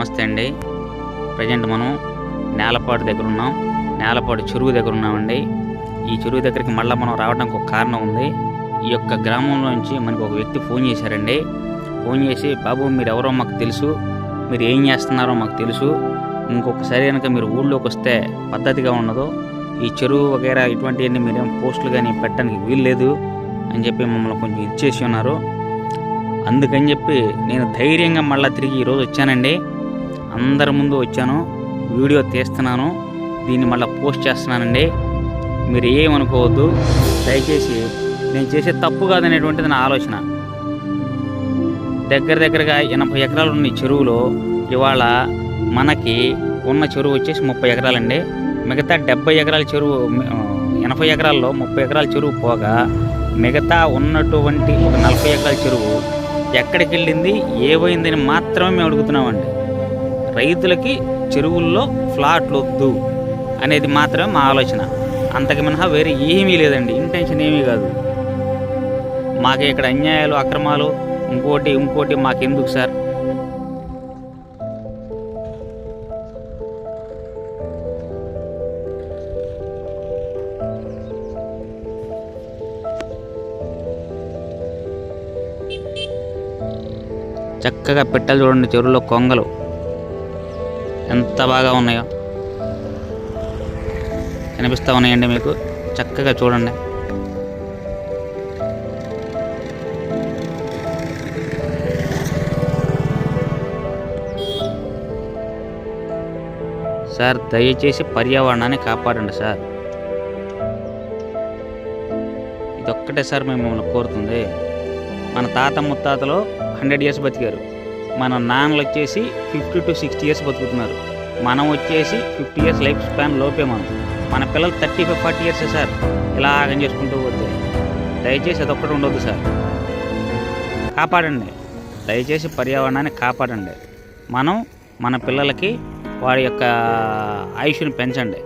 నమస్తే అండి. ప్రజెంట్ మనం నేలపాడు దగ్గర ఉన్నాం. నేలపాడు చెరువు దగ్గర ఉన్నామండి. ఈ చెరువు దగ్గరికి మళ్ళీ మనం రావడానికి ఒక కారణం ఉంది. ఈ యొక్క గ్రామంలో నుంచి మనకు ఒక వ్యక్తి ఫోన్ చేశారండి. ఫోన్ చేసి బాబు మీరు ఎవరో మాకు తెలుసు. మీరు ఏం చేస్తున్నారో మాకు తెలుసు. ఇంకొకసారి కనుక మీరు ఊళ్ళోకి వస్తే పద్ధతిగా ఉండదు. ఈ చెరువు వగైరా ఇటువంటివన్నీ మీరేం పోస్టులు కానీ పెట్టడానికి వీల్లేదు అని చెప్పి మమ్మల్ని కొంచెం ఇచ్చేసి ఉన్నారు. అందుకని చెప్పి నేను ధైర్యంగా మళ్ళీ తిరిగి ఈరోజు వచ్చానండి. అందరి ముందు వచ్చాను వీడియో తీస్తున్నాను దీన్ని మళ్ళీ పోస్ట్ చేస్తున్నానండి. మీరు ఏమనుకోవద్దు దయచేసి నేను చేసే తప్పు కాదనేటువంటిది నా ఆలోచన. దగ్గర దగ్గరగా ఎనభై ఎకరాలు ఉన్న చెరువులో ఇవాళ మనకి ఉన్న చెరువు వచ్చేసి ముప్పై ఎకరాలండి. మిగతా డెబ్బై ఎకరాల చెరువు ఎనభై ఎకరాల్లో ముప్పై ఎకరాల చెరువు పోగా మిగతా ఉన్నటువంటి ఒక నలభై ఎకరాల చెరువు ఎక్కడికి వెళ్ళింది ఏమైందని మాత్రమే మేము అడుగుతున్నామండి. రైతులకి చెరువుల్లో ఫ్లాట్లు వద్దు అనేది మాత్రమే మా ఆలోచన. అంతకు మినహా వేరే ఏమీ లేదండి. ఇంటెన్షన్ ఏమీ కాదు. మాకు ఇక్కడ అన్యాయాలు అక్రమాలు ఇంకోటి ఇంకోటి మాకెందుకు సార్? చక్కగా పెట్టెలు చూడండి చెరువులో కొంగలు. ఎంత బాగా ఉన్నాయో. కనిపిస్తూ ఉన్నాయండి మీకు. చక్కగా చూడండి. సార్ దయచేసి పర్యావరణాన్ని కాపాడండి సార్. ఇదొక్కటే సార్ మేము మిమ్మల్ని కోరుతుంది. మన తాత ముత్తాతలు హండ్రెడ్ ఇయర్స్ బతికారు. మన నాన్నలు వచ్చేసి ఫిఫ్టీ టు సిక్స్టీ ఇయర్స్ బతుకుతున్నారు. మనం వచ్చేసి ఫిఫ్టీ ఇయర్స్ లైఫ్ స్పాన్ లోపే మనం. మన పిల్లలు thirty five forty years sir? ఇలాగం చేసుకుంటూ పోతే. దయచేసి అదొక్కటి ఉండొద్దు సార్. కాపాడండి. దయచేసి పర్యావరణాన్ని కాపాడండి. మనం మన పిల్లలకి వారి యొక్క ఆయుష్ని పెంచండి.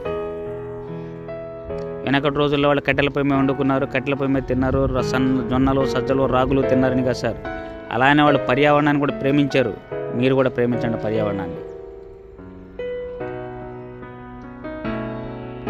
వెనకటి రోజుల్లో వాళ్ళు కట్టెల మీద వండుకున్నారు కట్టెల పొయ్యి మీద తిన్నారు సన్ జొన్నలు సజ్జలు రాగులు తిన్నారని కదా సార్. అలానే వాళ్ళు పర్యావరణాన్ని కూడా ప్రేమించారు. మీరు కూడా ప్రేమించండి పర్యావరణాన్ని.